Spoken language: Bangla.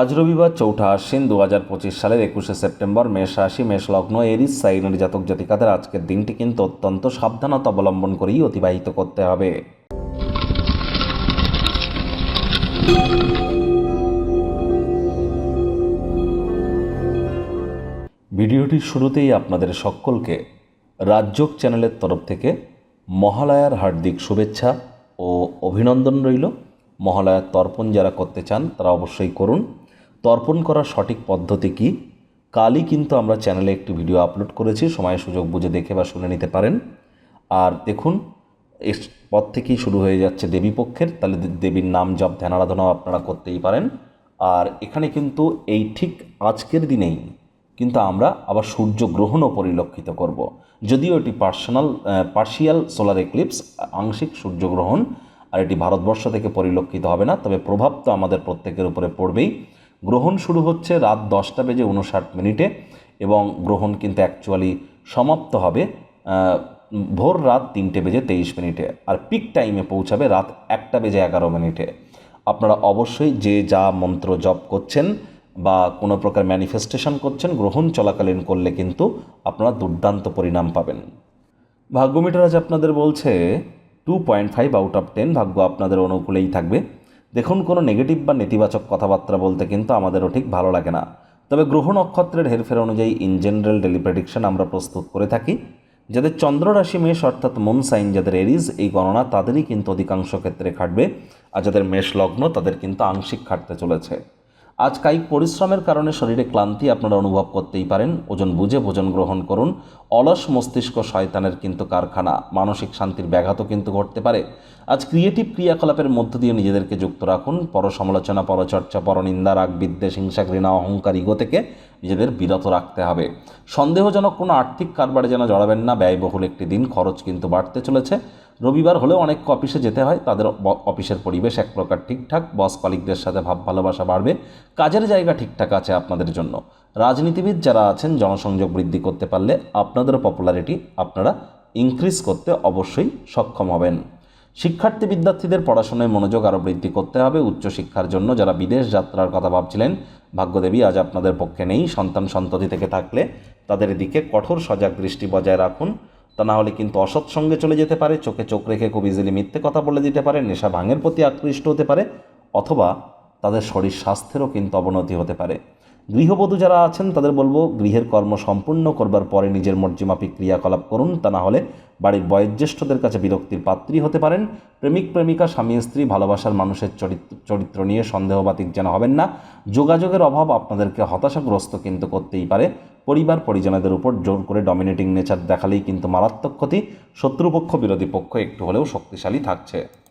আজ রবিবার চৌঠা আশ্বিন দু হাজার পঁচিশ সালের একুশে সেপ্টেম্বর মেষ রাশি, মেষ লগ্ন, এরিস সাইনের জাতক জাতিকাদের আজকের দিনটি কিন্তু অত্যন্ত সাবধানতা অবলম্বন করেই অতিবাহিত করতে হবে। ভিডিওটির শুরুতেই আপনাদের সকলকে রাজযোগ চ্যানেলের তরফ থেকে মহালয়ার হার্দিক শুভেচ্ছা ও অভিনন্দন রইল। মহালয়ার তর্পণ যারা করতে চান, তারা অবশ্যই করুন। তর্পণ করার সঠিক পদ্ধতি কী? কালই কিন্তু আমরা চ্যানেলে একটি ভিডিও আপলোড করেছি সময় সুযোগ বুঝে দেখে বা শুনে নিতে পারেন। আর দেখুন এর পর থেকেই শুরু হয়ে যাচ্ছে দেবী পক্ষের তাহলে দেবীর নাম জপ, ধ্যান আরাধনাও আপনারা করতেই পারেন। আর এখানে কিন্তু এই ঠিক আজকের দিনেই কিন্তু আমরা আবার সূর্যগ্রহণও পরিলক্ষিত করব। যদিও এটি পার্সোনাল পার্শিয়াল সোলার এক্লিপস, আংশিক সূর্যগ্রহণ আর এটি ভারতবর্ষ থেকে পরিলক্ষিত হবে না, তবে প্রভাব তো আমাদের প্রত্যেকের উপরে পড়বেই। গ্রহণ শুরু হচ্ছে রাত দশটা বেজে উনষাট মিনিটে এবং গ্রহণ কিন্তু অ্যাকচুয়ালি সমাপ্ত হবে ভোর রাত তিনটে বেজে তেইশ মিনিটে আর পিক টাইমে পৌঁছাবে রাত একটা বেজে এগারো মিনিটে। আপনারা অবশ্যই যে যা মন্ত্র জপ করছেন বা কোনো প্রকার ম্যানিফেস্টেশন করছেন, গ্রহণ চলাকালীন করলে কিন্তু আপনারা দুর্দান্ত পরিণাম পাবেন। ভাগ্যমিটার আজ আপনাদের বলছে two point five out of ten ভাগ্য আপনাদের অনুকূলেই থাকবে। দেখুন, কোনো নেগেটিভ বা নেতিবাচক কথাবার্তা বলতে কিন্তু আমাদেরও ঠিক ভালো লাগে না। তবে গ্রহ নক্ষত্রের হেরফের অনুযায়ী ইন জেনারেল ডেলি প্রেডিকশন আমরা প্রস্তুত করে থাকি। যাদের চন্দ্ররাশি মেষ, অর্থাৎ মন সাইন যাদের এরিজ এই গণনা তাদেরই কিন্তু অধিকাংশ ক্ষেত্রে খাটবে। আর যাদের মেষ লগ্ন, তাদের কিন্তু আংশিক খাটতে চলেছে। আজ কায়িক পরিশ্রমের কারণে শরীরে ক্লান্তি আপনারা অনুভব করতেই পারেন। ওজন বুঝে ভোজন গ্রহণ করুন। অলস মস্তিষ্ক শয়তানের কিন্তু কারখানা। মানসিক শান্তির ব্যাঘাতও কিন্তু ঘটতে পারে। আজ ক্রিয়েটিভ ক্রিয়াকলাপের মধ্য দিয়ে নিজেদেরকে যুক্ত রাখুন। পরসমালোচনা, পরচর্চা, পরনিন্দা, রাগ, বিদ্বেষ, হিংসা, ঘৃণা, অহংকার, ইগো থেকে নিজেদের বিরত রাখতে হবে। সন্দেহজনক কোনো আর্থিক কারবারে যেন জড়াবেন না। ব্যয়বহুল একটি দিন। খরচ কিন্তু বাড়তে চলেছে। রবিবার হলেও অনেক অফিসে যেতে হয়, তাদের অফিসের পরিবেশ এক প্রকার ঠিকঠাক বস কলিকদের সাথে ভাব ভালোবাসা বাড়বে, কাজের জায়গা ঠিকঠাক আছে আপনাদের জন্য। রাজনীতিবিদ যারা আছেন, জনসংযোগ বৃদ্ধি করতে পারলে আপনাদের পপুলারিটি আপনারা ইনক্রিজ করতে অবশ্যই সক্ষম হবেন। শিক্ষার্থী বিদ্যার্থীদের পড়াশোনায় মনোযোগ আরও বৃদ্ধি করতে হবে, উচ্চশিক্ষার জন্য যারা বিদেশ যাত্রার কথা ভাবছিলেন, ভাগ্যদেবী আজ আপনাদের পক্ষে নেই, সন্তান সন্ততি থেকে থাকলে তাদের দিকে কঠোর সজাগ দৃষ্টি বজায় রাখুন। তা না হলে কিন্তু অসৎ সঙ্গে চলে যেতে পারে, চোখে চোখ রেখে খুব ইজিলি মিথ্যে কথা বলে দিতে পারে, নেশা ভাঙের প্রতি আকৃষ্ট হতে পারে, অথবা তাদের শরীর স্বাস্থ্যেরও কিন্তু অবনতি হতে পারে। গৃহবধূ যারা আছেন, তাদের বলব গৃহের কর্ম সম্পূর্ণ করবার পরে নিজের মর্জিমাফিক ক্রিয়াকলাপ করুন। তা না হলে বাড়ির বয়োজ্যেষ্ঠদের কাছে বিরক্তির পাত্রী হতে পারেন। প্রেমিক, প্রেমিকা, স্বামী, স্ত্রী, ভালোবাসার মানুষের চরিত্র চরিত্র নিয়ে সন্দেহবাতিক যেন হবেন না। যোগাযোগের অভাব আপনাদেরকে হতাশাগ্রস্ত কিন্তু করতেই পারে। পরিবার, পরিজনদের উপর জোর করে ডমিনেটিং নেচার দেখালেই কিন্তু মারাত্মক ক্ষতি। শত্রুপক্ষ, বিরোধী পক্ষ একটু হলেও শক্তিশালী থাকছে।